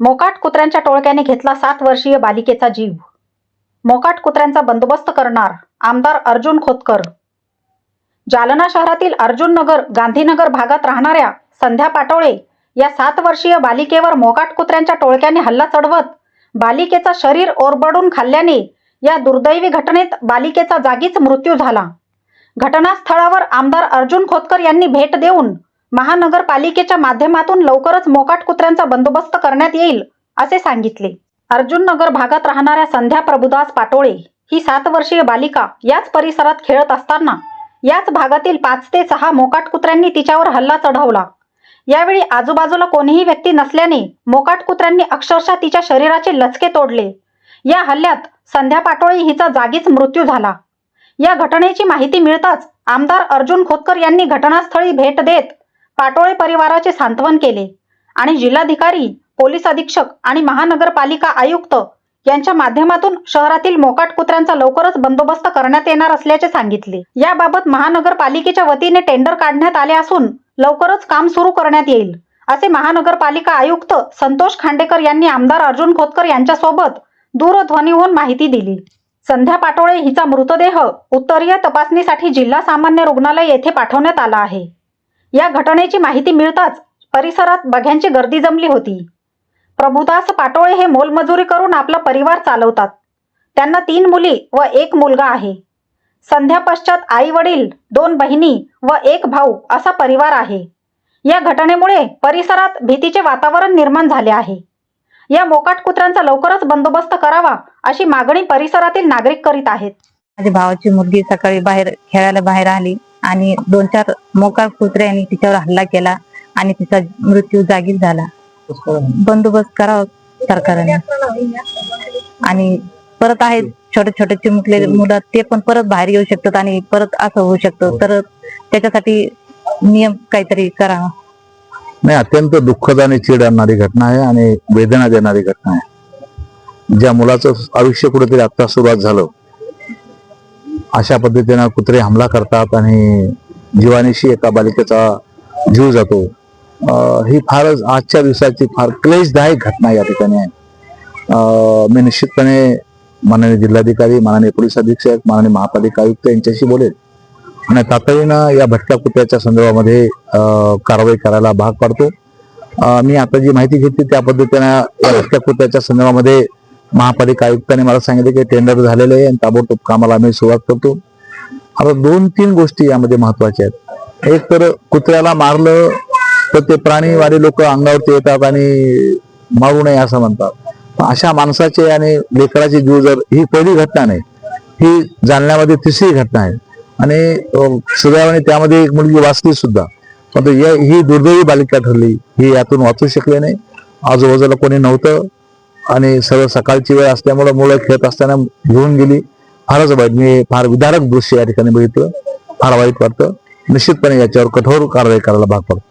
मोकाट कुत्र्यांच्या टोळक्याने घेतला सात वर्षीय बालिकेचा जीव. मोकाट कुत्र्यांचा बंदोबस्त करणार आमदार अर्जुन खोतकर. जालना शहरातील अर्जुन नगर गांधीनगर भागात राहणाऱ्या संध्या पाटोळे या सात वर्षीय बालिकेवर मोकाट कुत्र्यांच्या टोळक्याने हल्ला चढवत बालिकेचं शरीर ओरबडून खाल्ल्याने या दुर्दैवी घटनेत बालिकेचा जागीच मृत्यू झाला. घटनास्थळावर आमदार अर्जुन खोतकर यांनी भेट देऊन महानगरपालिकेच्या माध्यमातून लवकरच मोकाट कुत्र्यांचा बंदोबस्त करण्यात येईल असे सांगितले. अर्जुन नगर भागात राहणाऱ्या संध्या प्रभुदास पाटोळे ही सात वर्षीय बालिका याच परिसरात खेळत असताना याच भागातील पाच ते सहा मोकाट कुत्र्यांनी तिच्यावर हल्ला चढवला. यावेळी आजूबाजूला कोणीही व्यक्ती नसल्याने मोकाट कुत्र्यांनी अक्षरशः तिच्या शरीराचे लचके तोडले. या हल्ल्यात संध्या पाटोळे हिचा जागीच मृत्यू झाला. या घटनेची माहिती मिळताच आमदार अर्जुन खोतकर यांनी घटनास्थळी भेट देत पाटोळे परिवाराचे सांत्वन केले आणि जिल्हाधिकारी पोलीस अधीक्षक आणि महानगरपालिका आयुक्त यांच्या माध्यमातून शहरातील मोकाट कुत्र्यांचा लवकरच बंदोबस्त करण्यात येणार असल्याचे सांगितले. याबाबत महानगरपालिकेच्या वतीने टेंडर काढण्यात आले असून लवकरच काम सुरू करण्यात येईल असे महानगरपालिका आयुक्त संतोष खांडेकर यांनी आमदार अर्जुन खोतकर यांच्यासोबत दूरध्वनीहून माहिती दिली. संध्या पाटोळे हिचा मृतदेह उत्तरीय तपासणीसाठी जिल्हा सामान्य रुग्णालय येथे पाठवण्यात आला आहे. या घटनेची माहिती मिळताच परिसरात बघ्यांची गर्दी जमली होती. प्रभुदास पाटोळे हे मोलमजुरी करून आपला परिवार चालवतात. त्यांना तीन मुली व एक मुलगा आहे. संध्यापश्चात आई वडील दोन बहिणी व एक भाऊ असा परिवार आहे. या घटनेमुळे परिसरात भीतीचे वातावरण निर्माण झाले आहे. या मोकाट कुत्र्यांचा लवकरच बंदोबस्त करावा अशी मागणी परिसरातील नागरिक करीत आहेत. माझ्या भावाची मुलगी सकाळी बाहेर खेळायला बाहेर आली. आणि दोन चार मोकार कुत्र्यांनी तिच्यावर हल्ला केला आणि तिचा मृत्यू जागीच झाला. बंदोबस्त करावा सरकारने. आणि परत आहेत छोटे छोटे चिमुकले मुलं ते पण परत बाहेर येऊ शकतात आणि परत असं होऊ शकतं. तर त्याच्यासाठी नियम काहीतरी करावा. नाही अत्यंत दुःखद आणि चीड आणणारी घटना आहे आणि वेदना देणारी घटना आहे. ज्या मुलाचं आयुष्य कुठेतरी आता सुरुवात झालं. अशा पद्धतीनं कुत्रे हमला करतात आणि जीवानीशी एका बालिकेचा जीव जातो. ही फारच आजच्या दिवसाची फार क्लेशदायक घटना या ठिकाणी आहे. मी निश्चितपणे माननीय जिल्हाधिकारी माननीय पोलीस अधीक्षक माननीय महापालिका आयुक्त यांच्याशी बोलेल आणि तातडीनं या भटक्या कुत्र्याच्या संदर्भामध्ये कारवाई करायला भाग पाडतो. मी आता जी माहिती घेतली त्या पद्धतीनं या भटक्या कुत्र्याच्या संदर्भामध्ये महापालिका आयुक्तांनी मला सांगितले की टेंडर झालेलं आहे आणि ताबडतोब कामाला आम्ही सुरुवात करतो. आता दोन तीन गोष्टी यामध्ये महत्त्वाच्या आहेत. एक तर कुत्र्याला मारलं तर ते प्राणीवाले लोक अंगावरती येतात आणि मारू नये असं म्हणतात. अशा माणसाचे आणि लेकराचे जीव जर ही पहिली घटना नाही ही जालन्यामध्ये तिसरी घटना आहे. आणि सुदैवाने त्यामध्ये एक मुलगी वाचली सुद्धा. पण या- ही दुर्दैवी बालिका ठरली ही यातून वाचू शकले नाही. आजूबाजूला कोणी नव्हतं. आणि सर्व सकाळची वेळ असल्यामुळे मुलं खेळत असताना घेऊन गेली. फारच वाईट. मी फार विदारक दृश्य या ठिकाणी बघितलं. फार वाईट वाटतं. निश्चितपणे याच्यावर कठोर कारवाई करायला भाग पडतो.